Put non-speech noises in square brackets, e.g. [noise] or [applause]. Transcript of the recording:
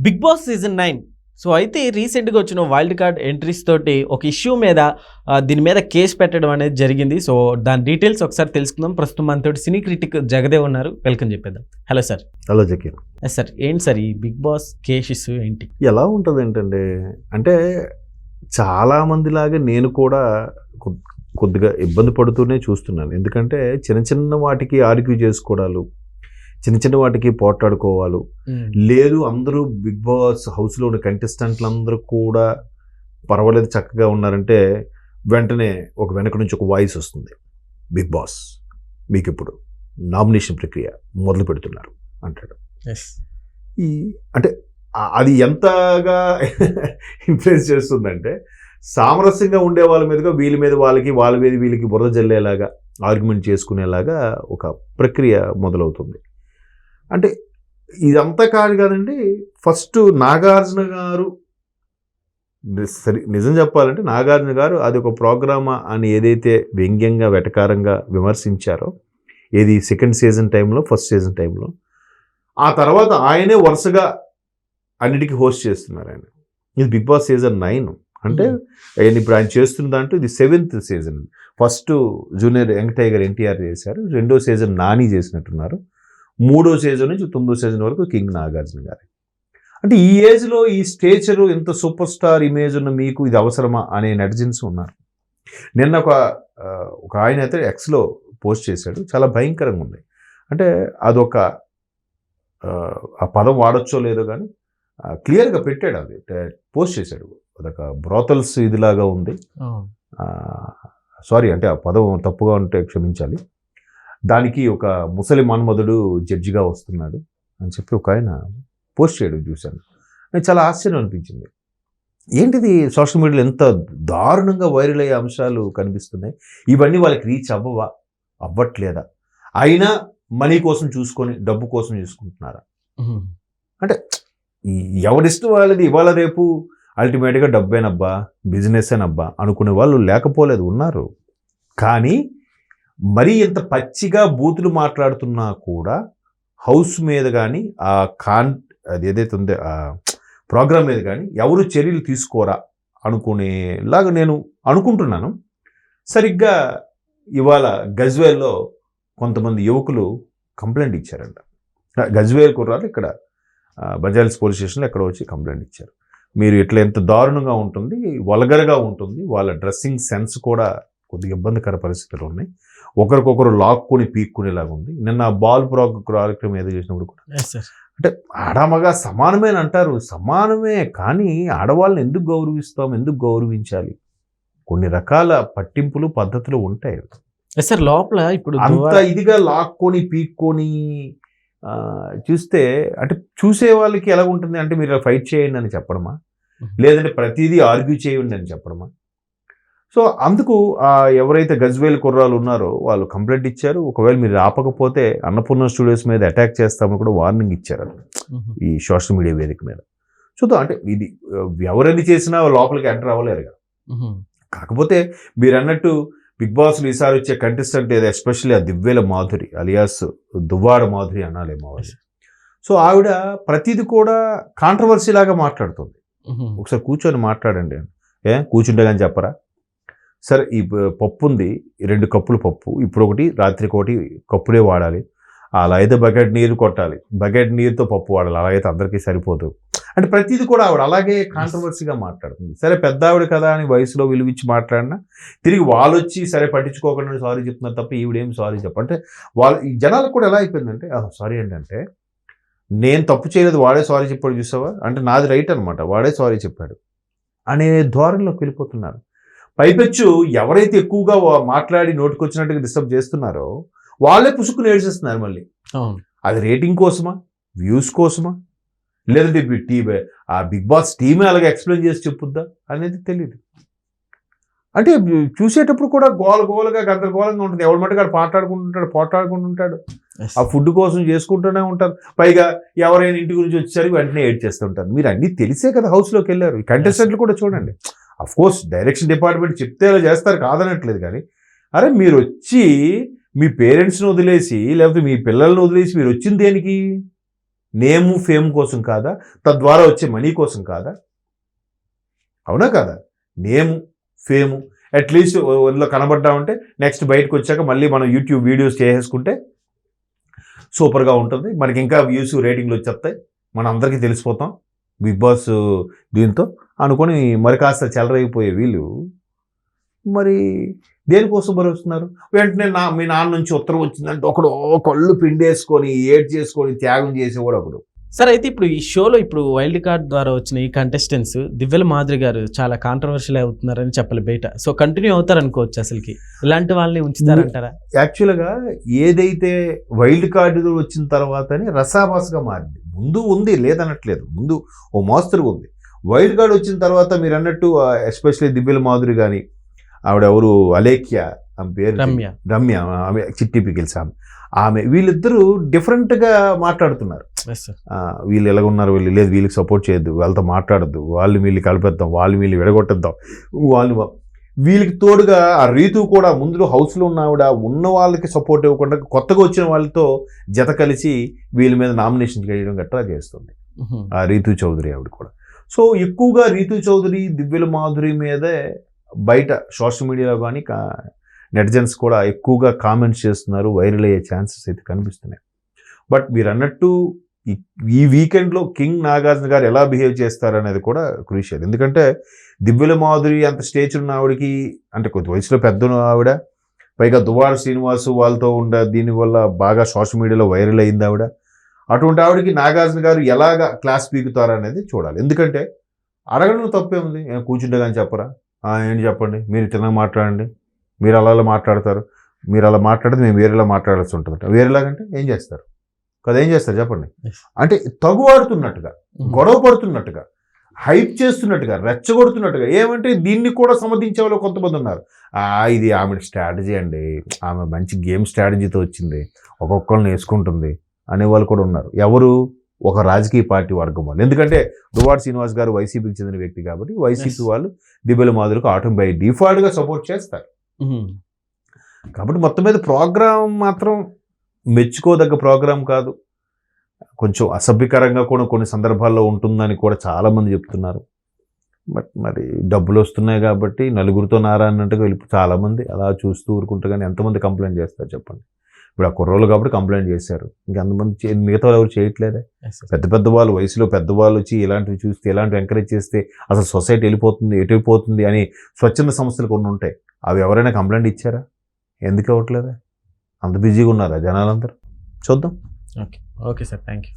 Big Boss season nine so అయితే రీసెంట్గా వచ్చిన వైల్డ్ కార్డ్ ఎంట్రీస్ తోటి ఒక ఇష్యూ మీద దీని మీద కేసు పెట్టడం అనేది జరిగింది. సో దాని డీటెయిల్స్ ఒకసారి తెలుసుకుందాం. ప్రస్తుతం మనతో సినీ క్రిటిక్ జగదేవ్ ఉన్నారు. వెల్కమ్ చెప్పేద్దాం. Hello sir hello Zakir. Yes sir ఏంటి సార్ ఈ బిగ్ బాస్ కేస్ ఇష్యూ ఏంటి? ఎలా ఉంటుంది ఏంటంటే అంటే చాలా మందిలాగా నేను కూడా కొద్- కొద్దిగా ఇబ్బంది పడుతూనే చూస్తున్నాను. ఎందుకంటే చిన్న చిన్న వాటికి ఆర్గ్యూ చేసుకోవడాలు చిన్న చిన్న వాటికి పోట్లాడుకోవాలి. లేదు అందరూ బిగ్ బాస్ హౌస్లో ఉన్న కంటెస్టెంట్లు అందరూ కూడా పర్వాలేదు చక్కగా ఉన్నారంటే వెంటనే ఒక వెనక నుంచి ఒక వాయిస్ వస్తుంది. బిగ్ బాస్ మీకు ఇప్పుడు నామినేషన్ ప్రక్రియ మొదలు పెడుతున్నారు అంటాడు. ఈ అంటే అది ఎంతగా [laughs] ఇన్ఫ్లుయెన్స్ చేస్తుందంటే సామరస్యంగా ఉండే వాళ్ళ మీదుగా వీళ్ళ మీద వాళ్ళకి వాళ్ళ మీద వీళ్ళకి బురద జల్లేలాగా ఆర్గ్యుమెంట్ చేసుకునేలాగా ఒక ప్రక్రియ మొదలవుతుంది. అంటే ఇదంతా కాదు కదండి ఫస్ట్ నాగార్జున గారు సరి నిజం చెప్పాలంటే నాగార్జున గారు అది ఒక ప్రోగ్రామా అని ఏదైతే వ్యంగ్యంగా వెటకారంగా విమర్శించారో ఏది సెకండ్ సీజన్ టైంలో ఫస్ట్ సీజన్ టైంలో ఆ తర్వాత ఆయనే వరుసగా అన్నిటికీ హోస్ట్ చేస్తున్నారు ఆయన. ఇది బిగ్ బాస్ సీజన్ నైన్. అంటే ఆయన ఇప్పుడు ఆయన చేస్తున్న దాంట్లో ఇది seventh season. First junior young tiger NTR చేశారు రెండో సీజన్ నాని చేసినట్టున్నారు. మూడో సీజన్ నుంచి తొమ్మిదో సీజన్ వరకు కింగ్ నాగార్జున గారు. అంటే ఈ ఏజ్లో ఈ స్టేచరు ఇంత సూపర్ స్టార్ ఇమేజ్ ఉన్న మీకు ఇది అవసరమా అనే నెటిజన్స్ ఉన్నారు. నిన్న ఒక ఒక ఆయన అయితే ఎక్స్లో పోస్ట్ చేశాడు. చాలా భయంకరంగా ఉంది. అంటే అదొక ఆ పదం వాడొచ్చో లేదో కానీ క్లియర్గా పెట్టాడు అది. పోస్ట్ చేశాడు. అదొక బ్రోతల్స్ ఇదిలాగా ఉంది. సారీ అంటే ఆ పదం తప్పుగా ఉంటే క్షమించాలి. దానికి ఒక ముసలి మన్మధుడు జడ్జిగా వస్తున్నాడు అని చెప్పి ఒక ఆయన పోస్ట్ చేయడం చూశాను. నాకు చాలా ఆశ్చర్యం అనిపించింది. ఏంటిది? సోషల్ మీడియాలో ఎంత దారుణంగా వైరల్ అయ్యే అంశాలు కనిపిస్తున్నాయి? ఇవన్నీ వాళ్ళకి రీచ్ అవ్వవా? అవ్వట్లేదా? అయినా మనీ కోసం చూసుకొని డబ్బు కోసం చూసుకుంటున్నారా? ఈ ఎవరిష్టం వాళ్ళది? ఇవాళ రేపు అల్టిమేట్గా డబ్బేనబ్బా బిజినెస్ అబ్బా అనుకునే వాళ్ళు లేకపోలేదు ఉన్నారు. కానీ మరీ ఇంత పచ్చిగా బూతులు మాట్లాడుతున్నా కూడా హౌస్ మీద కానీ ఆ కాన్ అది ఏదైతే ఉందో ఆ ప్రోగ్రామ్ మీద కానీ ఎవరు చర్యలు తీసుకోరా అనుకునేలాగా నేను అనుకుంటున్నాను. సరిగ్గా ఇవాళ గజ్వేల్లో కొంతమంది యువకులు కంప్లైంట్ ఇచ్చారంట. గజ్వేల్ కుర్రాలు ఇక్కడ బజాజ్ పోలీస్ స్టేషన్లో ఎక్కడ వచ్చి కంప్లైంట్ ఇచ్చారు. మీరు ఇట్లా ఎంత దారుణంగా ఉంటుంది వల్గర్గా ఉంటుంది వాళ్ళ డ్రెస్సింగ్ సెన్స్ కూడా కొద్దిగా ఇబ్బందికర పరిస్థితులు ఉన్నాయి. ఒకరికొకరు లాక్కుని పీక్కునేలాగా ఉంది. నిన్న బాల్ ప్రో కార్యక్రమం ఏదో చేసినప్పుడు కూడా. అంటే ఆడమగా సమానమే అని అంటారు. సమానమే కానీ ఆడవాళ్ళని ఎందుకు గౌరవిస్తాం? ఎందుకు గౌరవించాలి? కొన్ని రకాల పట్టింపులు పద్ధతులు ఉంటాయి. సార్ లోపల ఇప్పుడు అంత ఇదిగా లాక్కొని పీక్కొని చూస్తే అంటే చూసే వాళ్ళకి ఎలా ఉంటుంది? అంటే మీరు ఫైట్ చేయండి అని చెప్పడమా? లేదంటే ప్రతిదీ ఆర్గ్యూ చేయండి అని చెప్పడమా? సో అందుకు ఎవరైతే గజ్వేల్ కుర్రాలు ఉన్నారో వాళ్ళు కంప్లైంట్ ఇచ్చారు. ఒకవేళ మీరు ఆపకపోతే అన్నపూర్ణ స్టూడియోస్ మీద అటాక్ చేస్తామని కూడా వార్నింగ్ ఇచ్చారు. ఈ సోషల్ మీడియా వేదిక మీద. చూద్దాం అంటే ఇది ఆ, ఎవరెన్ని చేసినా లోపలికి ఎంటర్ అవ్వలేరు కదా. కాకపోతే మీరు అన్నట్టు బిగ్ బాస్లో ఈసారి వచ్చే కంటెస్టెంట్ ఏదో ఎస్పెషల్లీ ఆ దివ్వేల మాధురి అలియాస్ దువ్వాడ మాధురి అనాలేమో సో ఆవిడ ప్రతిది కూడా కాంట్రవర్సీ లాగా మాట్లాడుతుంది. ఒకసారి కూర్చొని మాట్లాడండి. ఏ? కూర్చుంటే కానీ చెప్పరా? సరే ఈ పప్పు ఉంది ఈ రెండు కప్పులు పప్పు. ఇప్పుడు ఒకటి రాత్రికి ఒకటి కప్పులే వాడాలి. అలా అయితే బకెట్ నీరు కొట్టాలి. బకెట్ నీరుతో పప్పు వాడాలి. అలా అయితే అందరికీ సరిపోదు. అంటే ప్రతిదీ కూడా ఆవిడ అలాగే కాంట్రవర్సీగా మాట్లాడుతుంది. సరే పెద్ద ఆవిడ కదా అని వయసులో విలువిచ్చి మాట్లాడినా తిరిగి వాళ్ళు వచ్చి సరే పట్టించుకోకుండా సారీ చెప్తున్నారు తప్ప ఈవిడేం సారీ చెప్ప అంటే వాళ్ళ ఈ జనాలకు కూడా ఎలా అయిపోయిందంటే సారీ ఏంటంటే నేను తప్పు చేయలేదు వాడే సారీ చెప్పాడు చూసావా? అంటే నాది రైట్ అనమాట వాడే సారీ చెప్పాడు. అనే ధోరణిలోకి వెళ్ళిపోతున్నారు. పైపెచ్చు ఎవరైతే ఎక్కువగా మాట్లాడి నోటికొచ్చినట్టుగా డిస్టర్బ్ చేస్తున్నారో వాళ్ళే పుసుకుని ఏడ్చేస్తున్నారు మళ్ళీ. అది రేటింగ్ కోసమా? వ్యూస్ కోసమా? లేదంటే టీ ఆ బిగ్ బాస్ టీమే అలాగే ఎక్స్ప్లెయిన్ చేసి చెప్పుద్దా? అనేది తెలియదు అంటే చూసేటప్పుడు కూడా గోల గోలగా గందరగోళంగా ఉంటుంది. ఎవరి మటుకు మాట్లాడుకుంటుంటాడు పోట్లాడుకుంటుంటాడు ఎస్. ఆ ఫుడ్ కోసం చేసుకుంటూనే ఉంటారు. పైగా ఎవరైనా ఇంటి గురించి వచ్చేసరికి వెంటనే ఏడ్ చేస్తుంటారు మీరు అన్నీ తెలిసే కదా హౌస్లోకి వెళ్ళారు. కంటెస్టెంట్లు కూడా చూడండి. కోర్స్ డైరెక్షన్ డిపార్ట్మెంట్ చెప్తే అలా చేస్తారు కాదనట్లేదు కానీ. అరే మీరు వచ్చి మీ పేరెంట్స్ని వదిలేసి లేకపోతే మీ పిల్లల్ని వదిలేసి మీరు వచ్చింది దేనికి? నేము ఫేమ్ కోసం కాదా? తద్వారా వచ్చే మనీ కోసం కాదా? అవునా కాదా? నేము ఫేము అట్లీస్ట్ ఇందులో కనబడ్డామంటే నెక్స్ట్ బయటకు వచ్చాక మళ్ళీ మనం యూట్యూబ్ వీడియోస్ చేసేసుకుంటే సూపర్గా ఉంటుంది. మనకి ఇంకా వ్యూస్ రేటింగ్లు వచ్చేస్తాయి. మనం అందరికీ తెలిసిపోతాం. బిగ్ బాస్ దీంతో అనుకొని మరి కాస్త చెలరైపోయే వీళ్ళు మరి దేనికోసం భరుస్తున్నారు వెంటనే నా మీ నాన్న నుంచి ఉత్తరం వచ్చిందంటే ఒకడు కళ్ళు పిండేసుకొని ఏడ్ చేసుకొని త్యాగం చేసేవాడు ఒకడు. సార్ అయితే ఇప్పుడు ఈ షోలో ఇప్పుడు వైల్డ్ కార్డ్ ద్వారా వచ్చిన ఈ కంటెస్టెంట్స్ దివ్యల మాదిరి గారు చాలా కాంట్రవర్షియల్ అవుతున్నారని చెప్పాలి బయట. సో కంటిన్యూ అవుతారు అనుకోవచ్చు అసలుకి. ఇలాంటి వాళ్ళని ఉంచుతారంటారా? యాక్చువల్గా ఏదైతే వైల్డ్ కార్డు వచ్చిన తర్వాతనే రసాభాసగా మారింది. ముందు ఉంది లేదనట్లేదు. ముందు ఓ మోస్తరుగా ఉంది. వైల్డ్ కార్డ్ వచ్చిన తర్వాత మీరు అన్నట్టు ఎస్పెషల్లీ దివ్యల మాధురి కానీ ఆవిడ ఎవరు అలేఖ్య ఆమె పేరు రమ్య. రమ్య ఆమె చిట్టి పికిల్స్ ఆమె. ఆమె వీళ్ళిద్దరూ డిఫరెంట్గా మాట్లాడుతున్నారు. వీళ్ళు ఎలాగున్నారు వీళ్ళు లేదు వీళ్ళకి సపోర్ట్ చేయొద్దు వాళ్ళతో మాట్లాడద్దు వాళ్ళు వీళ్ళు కలిపేద్దాం వాళ్ళు వీళ్ళు విడగొట్టేద్దాం వాళ్ళు వీళ్ళకి తోడుగా ఆ రీతు కూడా ముందు హౌస్లో ఉన్న ఆవిడ ఉన్న వాళ్ళకి సపోర్ట్ ఇవ్వకుండా కొత్తగా వచ్చిన వాళ్ళతో జత కలిసి వీళ్ళ మీద నామినేషన్ చేయడం గట్రా చేస్తుంది. ఆ రీతు చౌదరి ఆవిడ కూడా. సో ఎక్కువగా రీతు చౌదరి దివ్యల మాధురి మీదే బయట సోషల్ మీడియాలో కానీ నెటిజన్స్ కూడా ఎక్కువగా కామెంట్స్ చేస్తున్నారు వైరల్ అయ్యే ఛాన్సెస్ అయితే కనిపిస్తున్నాయి. బట్ మీరు అన్నట్టు ఈ- వీకెండ్లో కింగ్ నాగార్జున గారు ఎలా బిహేవ్ చేస్తారనేది కూడా క్రూషియల్. ఎందుకంటే దివ్యల మాధురి అంత స్టేజ్ ఉన్న ఆవిడకి అంటే కొద్ది వయసులో పెద్ద ఆవిడ పైగా దువార శ్రీనివాసు వాళ్ళతో ఉండ దీనివల్ల బాగా సోషల్ మీడియాలో వైరల్ అయింది ఆవిడ. అటువంటి ఆవిడకి నాగార్జున గారు ఎలాగ క్లాస్ పీకుతారు అనేది చూడాలి. ఎందుకంటే అడగడంలో తప్పే ఉంది. కూర్చుంటే కానీ చెప్పరా? "ఆ, ఏంటి చెప్పండి? మీరు చిన్నగా మాట్లాడండి. మీరు అలా అలా మాట్లాడతారు. మీరు అలా మాట్లాడితే మేము వేరేలా మాట్లాడాల్సి ఉంటుంది వేరేలాగంటే ఏం చేస్తారు? కదా ఏం చేస్తారు చెప్పండి. అంటే తగువాడుతున్నట్టుగా మ్హూ. గొడవ పడుతున్నట్టుగా హైప్ చేస్తున్నట్టుగా రెచ్చగొడుతున్నట్టుగా ఏమంటే దీన్ని కూడా సమర్థించే వాళ్ళు కొంతమంది ఉన్నారు. "ఆ, ఇది ఆమె స్ట్రాటజీ అండి. ఆమె మంచి గేమ్ స్ట్రాటజీతో వచ్చింది. ఒక్కొక్కరిని వేసుకుంటుంది. అనేవాళ్ళు కూడా ఉన్నారు. ఎవరు? ఒక రాజకీయ పార్టీ వర్గం వాళ్ళు. ఎందుకంటే దువాడ్ శ్రీనివాస్ గారు వైసీపీకి చెందిన వ్యక్తి కాబట్టి వైసీపీ. వాళ్ళు దిబ్బెల మాదిరికి ఆటో బై డిఫాల్ట్గా సపోర్ట్ చేస్తారు. కాబట్టి మొత్తం మీద ప్రోగ్రామ్ మాత్రం మెచ్చుకోదగ్గ ప్రోగ్రామ్ కాదు. కొంచెం అసభ్యకరంగా కూడా కొన్ని సందర్భాల్లో ఉంటుందని కూడా చాలామంది చెప్తున్నారు. బట్ మరి డబ్బులు వస్తున్నాయి కాబట్టి నలుగురితో నారా అన్నట్టుగా వెళ్ళి చాలామంది అలా చూస్తూ ఊరుకుంటూ కానీ ఎంతమంది కంప్లైంట్ చేస్తారు చెప్పండి. ఇప్పుడు ఆ కుర్రోళ్ళు కాబట్టి కంప్లైంట్ చేశారు. ఇంకా అంతమంది మిగతా వాళ్ళు ఎవరు చేయట్లేదే. పెద్ద పెద్ద వాళ్ళు వయసులో పెద్దవాళ్ళు వచ్చి ఇలాంటివి చూస్తే ఇలాంటివి ఎంకరేజ్ చేస్తే అసలు సొసైటీ వెళ్ళిపోతుంది ఎటు వెళ్ళిపోతుంది అని స్వచ్ఛంద సంస్థలు కొన్ని ఉంటాయి. అవి ఎవరైనా కంప్లైంట్ ఇచ్చారా? ఎందుకు ఇవ్వట్లేదా? అంత బిజీగా ఉన్నారా జనాలందరూ? చూద్దాం. Okay okay sir thank you